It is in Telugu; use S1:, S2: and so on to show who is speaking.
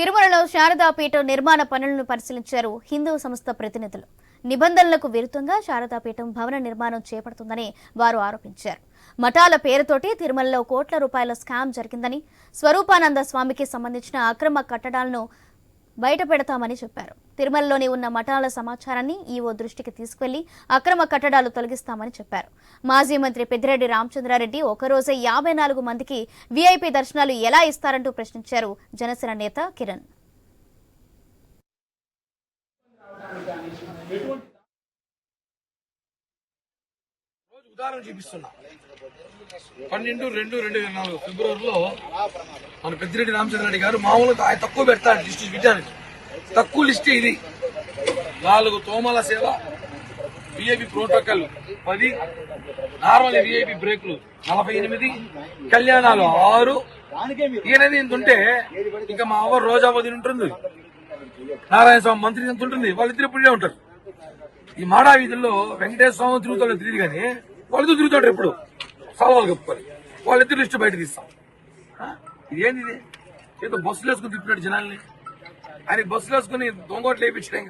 S1: తిరుమలలో శారదాపీఠం నిర్మాణ పనులను పరిశీలించారు హిందూ సంస్థ ప్రతినిధులు. నిబంధనలకు విరుద్ధంగా శారదాపీఠం భవన నిర్మాణం చేపడుతుందని వారు ఆరోపించారు. మఠాల పేరుతోటి తిరుమలలో కోట్ల రూపాయల స్కామ్ జరిగిందని స్వరూపానంద స్వామికి సంబంధించిన అక్రమ కట్టడాలను బయటపెడతామని చెప్పారు. తిరుమలలోని ఉన్న మఠాల సమాచారాన్ని ఈవో దృష్టికి తీసుకెళ్ళి అక్రమ కట్టడాలు తొలగిస్తామని చెప్పారు. మాజీ మంత్రి పెద్దిరెడ్డి రామచంద్రారెడ్డి ఒకరోజే యాభై నాలుగు మందికి వీఐపీ దర్శనాలు ఎలా ఇస్తారంటూ ప్రశ్నించారు జనసేన నేత కిరణ్.
S2: ఉదాహరణ చూపిస్తున్నా. పన్నెండు రెండు రెండు వేల నాలుగు ఫిబ్రవరిలో మన పెద్దిరెడ్డి రామచంద్రరెడ్డి గారు మామూలుగా ఆయన తక్కువ పెడతాడు లిస్టు చూపించడానికి తక్కువ లిస్ట్ ఇది. నాలుగు తోమల సేవ విఐపి ప్రోటోకాల్ పది నార్మల్ విఐపి బ్రేక్లు నలభై ఎనిమిది కళ్యాణాలు ఆరు. ఈయనది ఇంత ఉంటే ఇంకా మా అవ్వ రోజా వదిలి ఉంటుంది. నారాయణ స్వామి మంత్రి ఎంత ఉంటుంది? వాళ్ళిద్దరు ఇప్పుడే ఉంటారు. ఈ మాడా వీధుల్లో వెంకటేశ్వర స్వామి తిరుగుతాడు తెలియదు కానీ వాళ్ళతో తిరుగుతాడు ఎప్పుడు సవాలు కప్పుకొని వాళ్ళిద్దరు లిస్టు బయట తీస్తాం. ఆ? ఇదేంది ఇది? ఏదో బస్సులు వేసుకుని తిప్పినాడు జనాల్ని. ఆయన బస్సులు వేసుకుని దొంగోట్లు వేయించడం